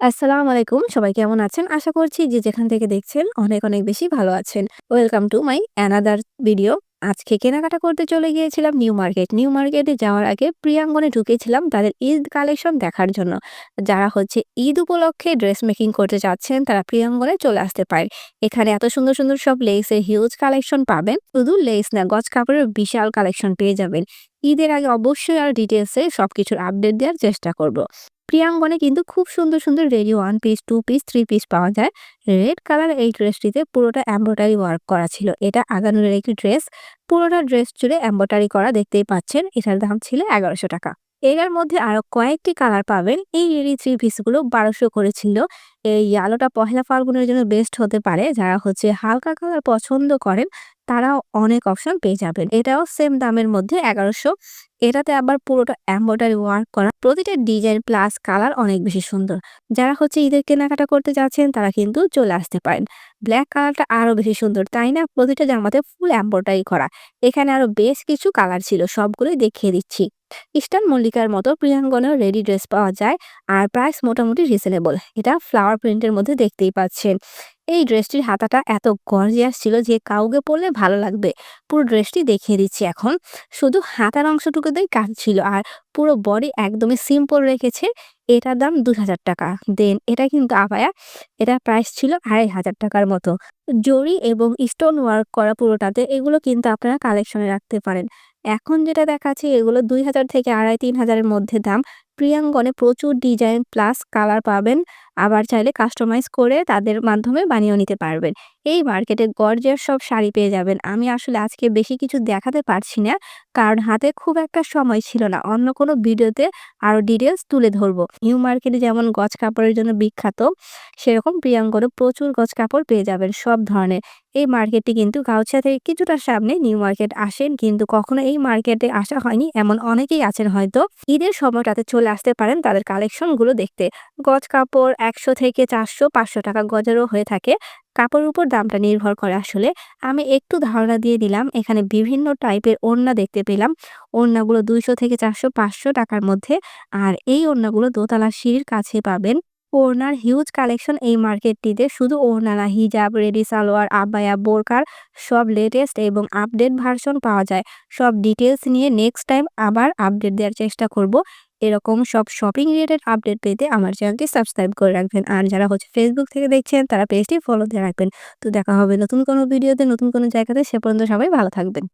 আসসালামু আলাইকুম। সবাই কেমন আছেন? আশা করছি যে যেখান থেকে দেখছেন অনেক, অনেক বেশি ভালো আছেন। Welcome to my another video. আজকে কেনাকাটা করতে চলে গিয়েছিলাম নিউ মার্কেট। নিউ মার্কেটে যাওয়ার আগে প্রিয়াঙ্গনে ঢুকেছিলাম তাদের ঈদ কালেকশন দেখার জন্য। যারা হচ্ছে ঈদ উপলক্ষে ড্রেস মেকিং করতে চাচ্ছেন তারা প্রিয়াঙ্গনে চলে আসতে পারেন। এখানে এত সুন্দর, সুন্দর সব লেসের হিউজ কালেকশন পাবেন। শুধু লেস না গজ কাপড়ের বিশাল কালেকশন পেয়ে যাবেন। ঈদের আগে অবশ্যই আর ডিটেইলসে সবকিছুর আপডেট দেওয়ার চেষ্টা করব। প্রিয়াঙ্গনে কিন্তু খুব সুন্দর, সুন্দর ready one piece, two piece, three piece পাওয়া যায়। রেড কালার এই ড্রেসটিতে পুরোটা এমব্রয়ডারি ওয়ার্ক করা ছিল। এটা আগানুরের একটি ড্রেস। পুরোটা ড্রেস জুড়ে এমব্রয়ডারি করা দেখতেই পাচ্ছেন। এটার দাম ছিল ৳১১০০ এটার মধ্যে আরও কয়েকটি কালার পাবেন। এই রেডি থ্রি পিসগুলো ৳১২০০ করে ছিল। এই আলোটা পহেলা ফাল্গুনের জন্য বেস্ট হতে পারে। যারা হচ্ছে হালকা কালার পছন্দ করেন তারাও অনেক অপশন পেয়ে যাবেন। এটাও সেম দামের মধ্যে এগারোশো এটাতে আবার পুরোটা এমব্রয়ডারি ওয়ার্ক করা। প্রতিটা ডিজাইন প্লাস কালার অনেক বেশি সুন্দর। যারা হচ্ছে ঈদের কেনাকাটা করতে যাচ্ছেন, তারা কিন্তু চলে আসতে পারেন। ব্ল্যাক কালারটা আরও বেশি সুন্দর তাই না? প্রতিটা জামাতে ফুল এমব্রয়ডারি করা। এখানে আরও বেশ কিছু কালার ছিল, সবগুলোই দেখিয়ে দিচ্ছি। ইস্টার্ন মল্লিকার মতো প্রিয়াঙ্গনেও রেডি ড্রেস পাওয়া যায় আর প্রাইস মোটামুটি রিজনেবল। এটা ফ্লাওয়ার প্রিন্টের মধ্যে দেখতেই পাচ্ছেন। এই ড্রেসটির হাতাটা এত গর্জিয়াস ছিল যে কাউকে পরলে ভালো লাগবে। পুরো ড্রেসটি দেখিয়ে দিচ্ছি এখন। শুধু হাতার অংশটুকুতেই কাজ ছিল আর পুরো বডি একদমই সিম্পল রেখেছে। এটার দাম ৳২,০০০ দেন এটা কিন্তু আবায়া। এটা প্রাইস ছিল ৳২,৫০০ মতো। জরি এবং স্টোন ওয়ার্ক করা পুরোটাতে এগুলো কিন্তু আপনারা কালেকশনে রাখতে পারেন। এখন যেটা দেখাচ্ছি এগুলো ৳২,০০০ থেকে আড়াই তিন হাজারের মধ্যে দাম। প্রিয়াঙ্গনে প্রচুর ডিজাইন প্লাস কালার পাবেন। আবার চাইলে কাস্টমাইজ করে তাদের মাধ্যমে বানিয়েও নিতে পারবেন। এই মার্কেটে গর্জিয়াস সব শাড়ি পেয়ে যাবেন। আমি আসলে আজকে বেশি কিছু দেখাতে পারছি না। কারণ হাতে খুব একটা সময় ছিল না। অন্য কোনো ভিডিওতে আরও ডিটেলস তুলে ধরবো নিউ মার্কেটে যেমন গজ কাপড়ের জন্য বিখ্যাত, সেরকম প্রিয়াঙ্গনেও প্রচুর গজ কাপড় পেয়ে যাবেন সব ধরনের। এই মার্কেটটি কিন্তু গাউছিয়া থেকে কিছুটা সামনে নিউ মার্কেট আসেন, কিন্তু কখনো এই মার্কেটে আসা হয়নি, এমন অনেকেই আছেন হয়তো। ঈদের সময়টাতে চলে আসতে পারেন তাদের কালেকশনগুলো দেখতে। গজ কাপড় একশো থেকে ৳৪০০, ৳৫০০ গজেরও হয়ে থাকে। কাপড়ের উপর দামটা নির্ভর করে আসলে। আমি একটু ধারণা দিয়ে দিলাম। এখানে বিভিন্ন টাইপের ওড়না দেখতে পেলাম। ওড়নাগুলো দুইশো থেকে চারশো পাঁচশো টাকার মধ্যে। আর এই ওড়নাগুলো দোতলা সিঁড়ির কাছে পাবেন। ওড়নার হিউজ কালেকশন এই মার্কেটটিতে। শুধু ওড়না না হিজাব, রেডি সালোয়ার, আবায়া, বোরকার সব লেটেস্ট এবং আপডেট ভার্সন পাওয়া যায়। সব ডিটেলস নিয়ে নেক্সট টাইম আবার আপডেট দেওয়ার চেষ্টা করব। এরকম সব শপিং রিলেটেড আপডেট পেতে আমার চ্যানেলটি সাবস্ক্রাইব করে রাখবেন। আর যারা হচ্ছে ফেসবুক থেকে দেখছেন, তারা পেজটি ফলো দিয়ে রাখবেন। তো দেখা হবে নতুন কোনো ভিডিওতে নতুন কোনো জায়গাতে। সে পর্যন্ত সবাই ভালো থাকবেন।